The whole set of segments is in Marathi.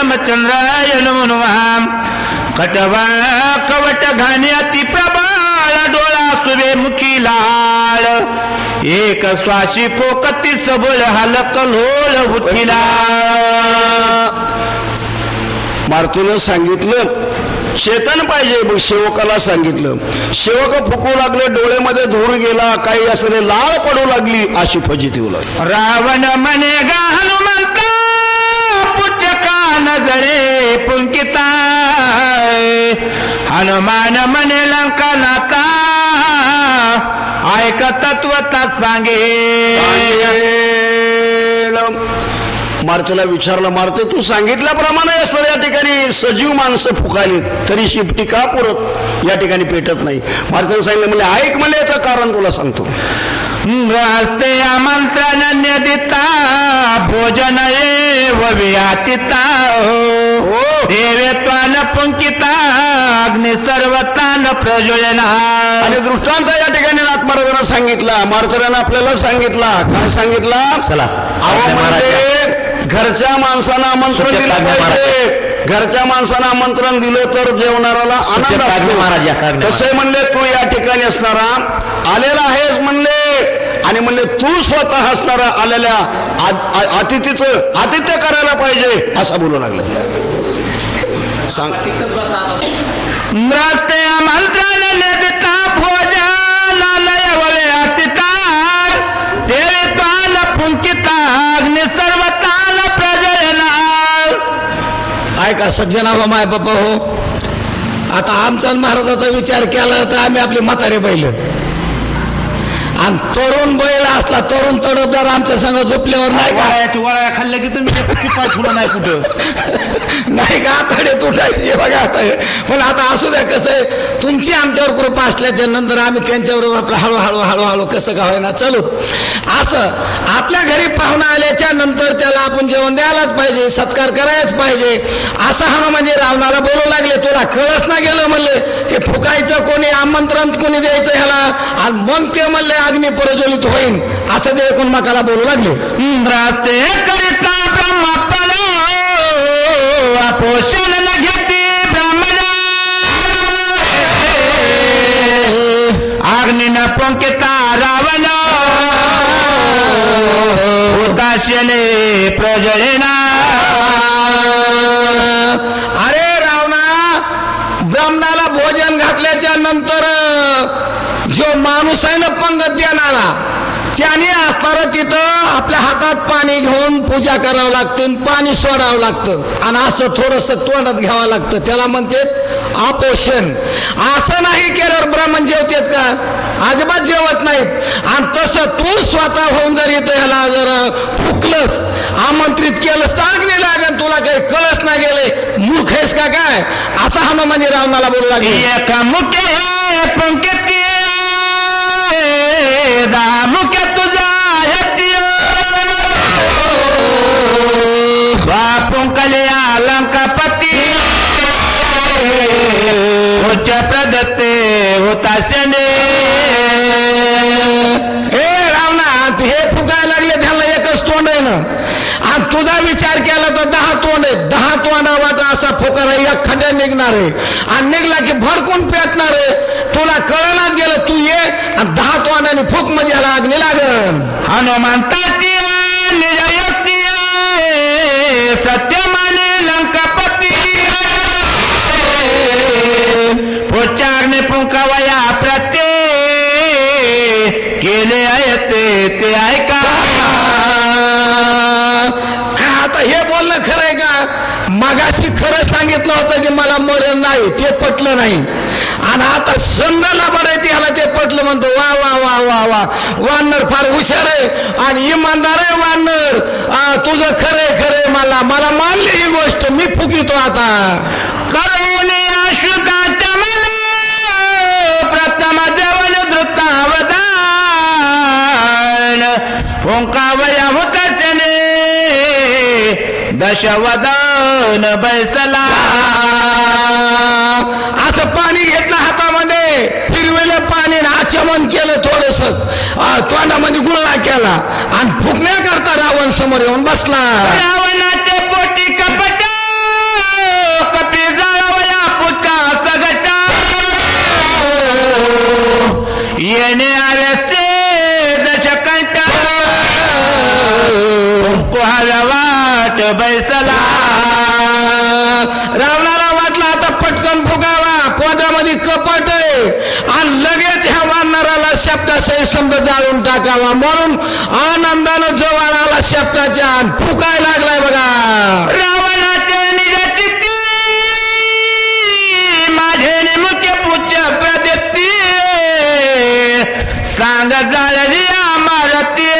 रामचंद्राय नमो कटवा कवट घाणे अति प्रबाळ डोळा सुबे मुखी लाळ. एक श्वासी कोकती सबळ हालक लोळ उठिला मारुतीनं सांगितलं चेतन पाहिजे मग सेवकाला सांगितलं. सेवक फुकू लागले डोळ्यामध्ये धूर गेला काही असले लाळ पडू लागली अशी फजिती लागली रावण म्हणे गा हनुमंता नजरे जळे पुंकिता हनुमान म्हणे लंका नाता. ऐक तत्वता सांगे मारुतीला विचारलं मारुती तू सांगितल्याप्रमाणे असतं या ठिकाणी. सजीव माणसं फुकाली तरी शिपटी का पुरत या ठिकाणी पेटत नाही. मारुतीने सांगितलं म्हणजे ऐक म्हणजे याचं कारण तुला सांगतो. रस्ते आमंत्रण देता भोजन एव विहातिता हो. देवेत्वान पुंकिता अग्नि सर्वतान प्रज्वलना आणि दृष्टांत या ठिकाणी नाथ महाराजांना सांगितला मारुतीरानं आपल्याला सांगितला. काय सांगितला? चला अहो म्हणजे घरच्या माणसांना आमंत्रण दिलं पाहिजे. घरच्या माणसांना आमंत्रण दिलं तर जेवणाराला आनंद महाराज, कसे म्हणले तू या ठिकाणी असणारा आलेला आहेस म्हणले. आणि म्हणले तू स्वतः असणारा आलेल्या अतिथीचं आतिथ्य करायला पाहिजे. असं बोलू लागले. सांग. रस्ते आमंत्रण न देता भोजन लय अतिता देवेत्वान पुंकिता अग्नि सर्वतान का सज्जना हो माय बाप्पा हो. आता आमचा महाराजाचा विचार केला तर आम्ही आपले म्हातारे बैल. आणि तरुण बैल असला तरुण तडफदार आमच्या संग झोपल्यावर नाही का? वळायची वळाया खाल्ल्या की तुम्ही ते फुलं नाही कुठं? नाही का? आताडे तुटायचे बघा आता. हे. पण आता असू द्या कसं आहे तुमची आमच्यावर कृपा असल्याच्या नंतर आम्ही त्यांच्यावर आपलं हळूहळू हळूहळू कसं का होईना चालू. असं आपल्या घरी पाहुणा आल्याच्यानंतर त्याला आपण जेवण द्यायलाच पाहिजे सत्कार करायच पाहिजे. असं हा म्हणजे रावणाला बोलू लागले तुला कळस ना गेलं म्हणले हे फुकायचं कोणी आमंत्रण कोणी द्यायचं ह्याला? आणि मग ते म्हणले अग्नी प्रज्वलित होईन असं ते एकूण मकाला बोलू लागले इंद्रास्ते करिता ब्रह्मपद पोषण न घेते ब्राह्मण अग्नी न पंकिता रावण उदासीने प्रज्वलेना अरे रावणा ब्राह्मणाला भोजन घातल्याच्या नंतर जो माणूस आहे ना पंगत देणारा. त्याने असणार तिथं आपल्या हातात पाणी घेऊन पूजा करावं लागते पाणी सोडावं लागतं. आणि असं थोडस तोंडात घ्यावं लागतं. त्याला म्हणते आपोषण. असं नाही केल्यावर ब्राह्मण जेवतेत का? अजिबात जेवत नाहीत. आणि तसं तू स्वतः होऊन जर इथं ह्याला जर फुकलंस आमंत्रित केलंस तर अग्नी लागेल तुला काही कळस ना गेले. मूर्ख आहेस का काय? असं हनुमानी म्हणजे रावणाला बोलू लागले. एका मुख्य पंक्ती दा मुख्य तुझा बापुंकले अलंकापती उच्च प्रदत्ते हे रावणा हे फुकायला लागले त्याला एकच तोंड आहे ना. आणि तुझा विचार केला तर दहा तोंड आहे दहा तोंडावर असा फुकार आहे एखाद्या निघणार आहे. आणि निघला की भडकून पेटणार आहे. तुला कळणाच गेलं तू आणि दहा तोंडाने फुक म्हणजे याला अग्नी लागन हनुमंताची निजयुक्ती सत्य माने लंकापती पुच्चारने पुंकावया प्रत्ये केले आहे ते ऐका. आता हे बोलणं खरं आहे का? मगाशी खरं सांगितलं होतं की मला मरण नाही ते पटलं नाही. आणि आता संघाला बरायचे ह्याला ते पटलं म्हणतो वा वा वा वा वा. वानर फार हुशार आहे आणि इमानदार आहे वानर. तुझं खरंय खरंय मला. मला मानली ही गोष्ट. मी फुकितो आता. मला प्रथम जवन धृतावदान ओंकावया हुतचने दशवदन बैसला. असं जेवण केलं थोडस. तोंडामध्ये गुळणा केला. आणि फुकण्याकरता रावण समोर येऊन बसला. रावणाचे पोटी कपट कपी जाळवया पुटा सगटा. येणे आल्याचे दशकटा कोहाला वाट बैसला. रावणाला वाटला आता पटकन फुगावा. पोटामध्ये कपट वानराला शब्दासही समजा जाळून टाकावा. म्हणून आनंदानं जवळ आला शब्दाच्या फुकाय लागलाय बघा. रावणाचे निज चित्ती माझे मुख्य पुच्छ प्रदत्ती सांग जाळली मारती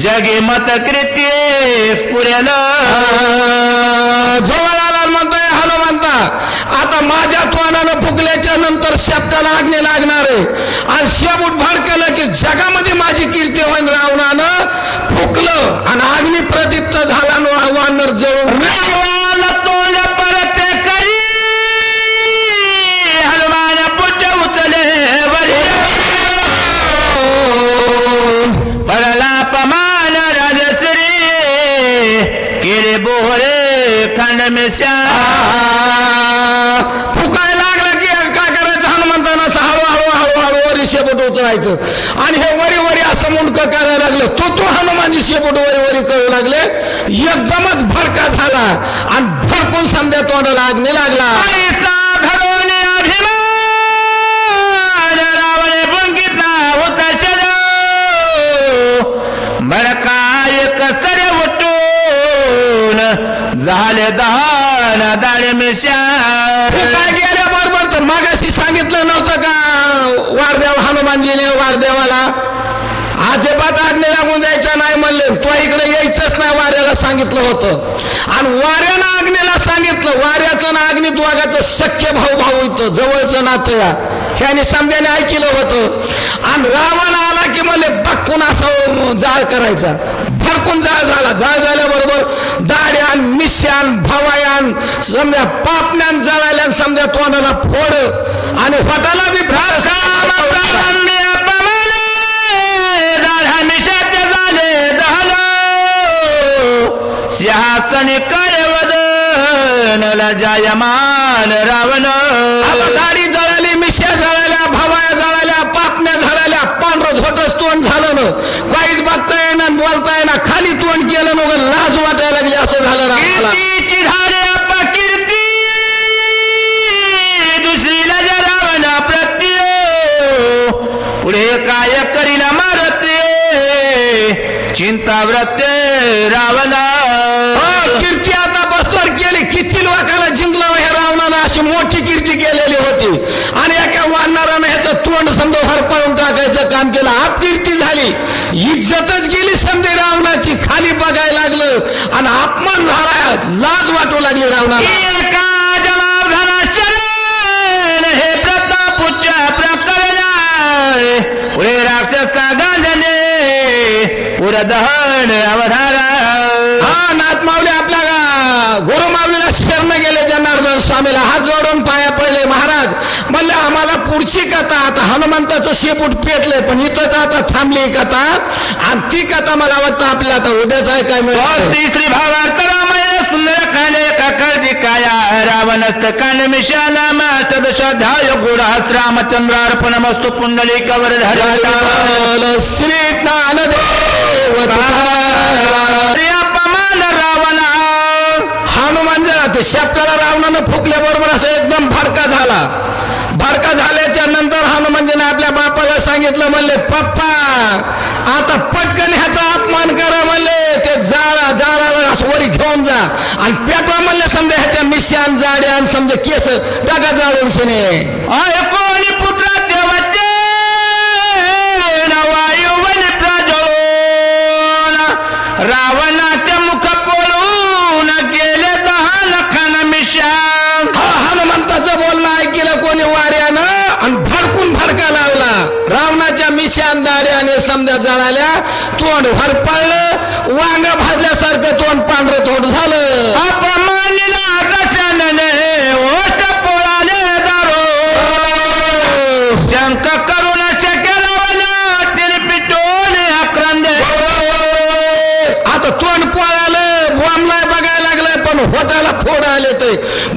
जगे मत कृती पुरेल. जवळ आला म्हणतोय हनुमंता. आता माझ्या तोंडानं फुकल्याच्या नंतर शब्दाला आग्ने लागणार आहे. आणि शेबूट केलं की जगामध्ये माझी कीर्ती होईन रावणानं. फुकलं आणि आग्नी प्रदीप्त झाला आणि वानर जळून रावणाला तोंड परत करी. हनुमान पुच्छ उचले पडला पमान राजश्री. केले बोहरे खंड मिशा फुकाय लागलं की काय करायचं हनुमंतानं असं हळूहळू हळूहळू वरी शेपूट उचलायचं आणि हे वरी वरी असं मुंडकं करायला लागलं तो तो हनुमानजी शेपूट वरी वरी करू लागले एकदमच भडका झाला आणि तोंडाला अग्नी लागला? पैसा घडवून अभिमान. रावणे पंकिता होता कसर उठून झाले दहान दाणे मिशा काय गेल्याबरोबर तर मागाशी सांगितलं नव्हतं का? वारदेव हनुमानजीने वारदेवाला अजिबात आज्ञा लागून जायचं नाही म्हणले. तो इकडे यायचंच नाही वाऱ्याला सांगितलं होतं. आणि वाऱ्यानं आग्नेला सांगितलं वाऱ्याचं ना अग्नी दोघाचं सख्य भाऊ भाऊ इथं जवळचं नातं या. ह्याने समजाने ऐकलं होतं. आणि रावण आला की मला बक्कून असं जाळ करायचा. भडकून जाळ झाला. जाळ झाल्याबरोबर दाड्यान मिश्यान भवायान समजा पापण्यान जळाल्यान समजा तोंडाला फोड. आणि होटाला बी झाले भ्रास सिंहासन वदन जायमान रावण. आता दाढी जळाली मिश्या जळाल्या भवाया जळाल्या पापण्या जळाल्या पांढरं झोटच तोंड झालं ना. काहीच बघता येईना बोलता येईना खाली तोंड केलं मग लाज वाटायला लागली असं झालं कीर्ती दुसरीला रावण प्रत्य पुढे काय करीला मारते चिंता व्रते रावणा. आता बसवर किती लोकांना जिंकला हे रावणानं अशी मोठी कीर्ती केलेली होती. आणि एका वानरानं ह्याचं तोंड समजा हरपळून टाकायचं काम केलं. आपकीर्ती झाली. इज्जतच गेली समजे रावणाची. खाली बघायला लागलं. आणि अपमान झाला. लाज वाटू लागली रावणाला. एका जनार्दना शरण राक्षसा गांजने पुढे दहन अवधारा हा नाथ माऊली आपल्या गुरु माऊलीला शरण गेले जनार्दन स्वामीला हात जोडून पाया पडले महाराज म्हणले आम्हाला पुढची कथा आता हनुमंताचं शेपूट पेटले पण इथंच आता थांबली ही कथा. आणि ती कथा मला वाटतं आपल्याला आता उद्याच आहे काय तिसरी भावार्थ रामायण सुंदर काले काकर्दी काया रावणस्त कान मिशाला मास्तदशाध्याय गुढास रामचंद्रार्पण मस्तु पुंडली कवर धरा श्री ज्ञानदेव अपमान रावणा. हनुमान जरा ते शेपटाला रावणानं फुकल्याबरोबर असं एकदम भडका झाला. भडका झाल्याच्यानंतर हनुमानजीने म्हणजे आपल्या बापाला सांगितलं म्हणले पप्पा आता पटकन ह्याचा अपमान करा म्हणले ते जाळा जाळाला वरी घेऊन जा. आणि पेटवा म्हणले समजा ह्याच्या मिश्यान जाड्यान समजा केस टाका जाळून सने आय कोणी पुत्र देवते वायुवन प्रजोन रावणाचे मुख पोळून गेले दहा लखन मिशान हा हनुमंताचं बोलणं ऐकलं कोणी वाऱ्यानं आणि भडकून भडका लावला रावणाच्या मिशान दाड्याने समजा जळाल्या तोंड भरपाळलं वांग भाजल्यासारखं तोंड पांढरं तोंड झालं. अपमानिला पोळाले दारो. शंक पिटून आक्रंदे. आता तोंड पोळालं बॉम्बलाय बघायला लागलाय पण होटाला फोड आले ते.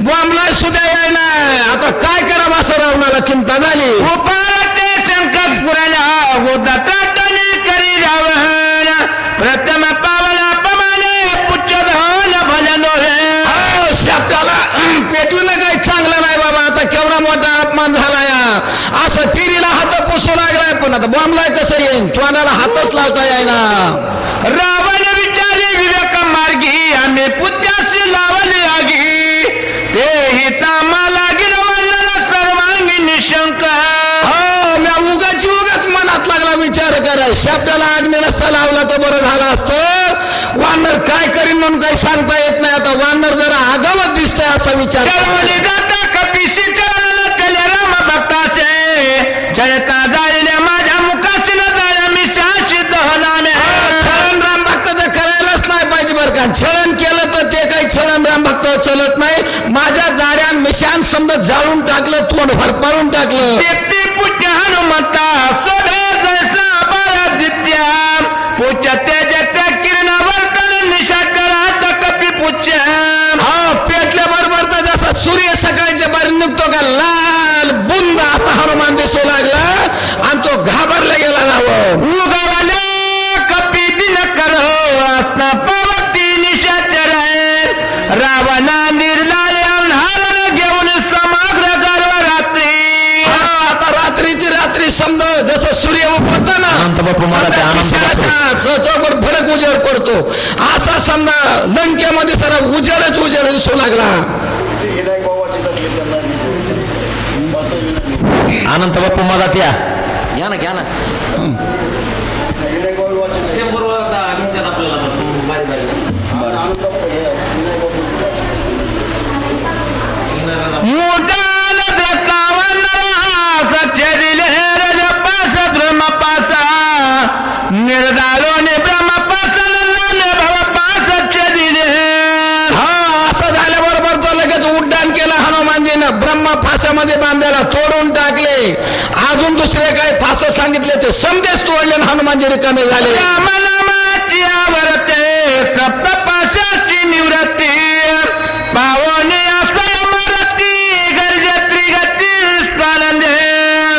बॉम्बलाय सुद्धा याय ना आता काय करावं असं रावणाला चिंता झाली? येईना रावण विचारी विवेक मार्गी आम्ही पुत्याची लावली आगी ते हितामा लागील सर्वांगी निशंक हो उगाची उगाच मनात लागला विचार करा. शब्दाला अग्नी नसता लावला तर बरं झालं असतं. वानर काय करीन म्हणून काही सांगता येत नाही. आता वानर जरा आगावत दिसतंय असा विचार कपिशी चरण राम भक्ताचे. जयता जाळल्या माझ्या मुखाची न जाळ्या मी शाशी दहनाने छळण राम भक्ताचं करायलाच नाही पाहिजे बरं का छळण केलं तर ते काही छळण राम भक्त चलत नाही. माझ्या दाऱ्यान मिशान समजा जाळून टाकलं तोंड भरपारून टाकलं. व्यक्ती पुण्य हनुमंता सभे जैसा परादित्या पूज्य तेज त्या किरणावर निशा करात कपी पूज्य. हा पेटल्या बरोबर तर जसा सूर्य सकाळच्या बाहेर निघतो का लाल बुंद असा हनुमान दिसू लागला. आणि तो घाबरला गेला नाव उगवले कपी दिन करो असना पावती निशाचर रावणा निर्लाय अंधारण घेऊन समग्र गर्व रात्री हा, आता रात्रीची रात्री समजा जसं सूर्य उगवतो ना अनंत बाप्पा मला ते अनंत चौकट भडक उजेड पडतो. असा समजा लंकेमध्ये सर उजेडच उजेड दिसू लागला. अनंत बाप्पू मधात या. घ्या ना घ्या ना. शंभर वर घ्यायच्यात आपल्याला आता. बारी बारी मुदाल दत्तावन सच्चे दिले रज पास ब्रह्म पासा निर्दारोने ब्रह्म पास नंदाने भव पास सच्चे दिले हा असं झाल्याबरोबर तो लगेच उड्डाण केलं हनुमानजीनं ब्रह्म फासामध्ये बांधायला तोडून टाकले. अजून दुसरे काही फास सांगितले ते समजेच तोडले आणि हनुमानजी रिकामे झाले. राम नामाची आवरते सप्त पाशाची निवृत्ती पावने मरती गर्जत्री गती स्वानंदे.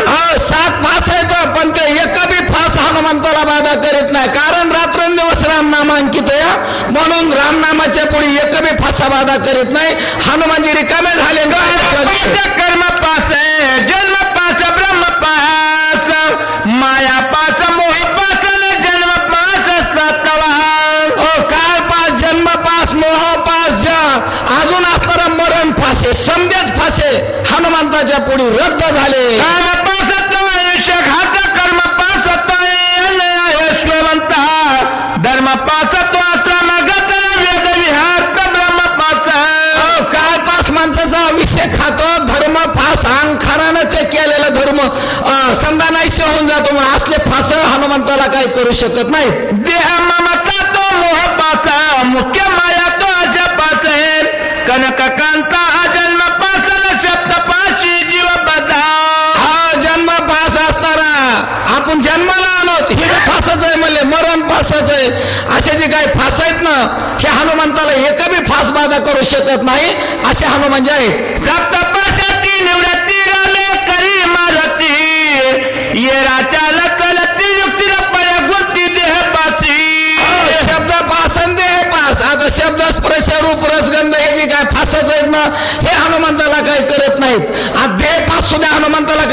हा सात फास आहेत पण ते एका बी फास हनुमंताला बाधा करीत नाही. कारण रात्रंदिवस रामनाम अंकित या म्हणून रामनामाच्या पुढे एक बी फासा बाधा करीत नाही. हनुमानजी रिकामे झाले. पाच कर्म पास जन्म पाच ब्रह्म पास। माया पाच मोह पाच न जन्म पाच सातवा ओ काळ पास जन्म पास मोह पास जा। अजून असणारा मरण फासे समजेच फासे। हनुमंताच्या पुढे रद्द झाले. पास तो आयुष्य घात कर्म पास तो यशवंता। धर्म पास तो आश्रम गत वेद विहार ब्रह्म पास अहो, काळ पास माणसाचा विषय खातो धर्म फास अहंकारानं ते केलेलं धर्म नाहीसे होऊन जातो म्हणून असले फास हनुमंताला काही करू शकत नाही. देह ममता तो मोह पासा मुख्य माया तो अजा पास. कनक कांता जन्म पासन शब्द पाशी जीव बदा हा जन्म फास असणारा. आपण जन्माला आलो हे फासच आहे म्हणले मरण फासच आहे. असे जे काही फास आहेत ना हे हनुमंताला एका बी फास बाधा करू शकत नाही. असे हनुमान जे आहेत सप्त पाशाची ये राजाला कलती युक्तीला पळ्यागुंती देह पासी। शब्द पासन देह पास। आता शब्द स्पर्श रूप रसगंध हे जे काय फासाच आहेत ना हे हनुमंताला काही करत नाहीत. आ देह पास सुद्धा हनुमंताला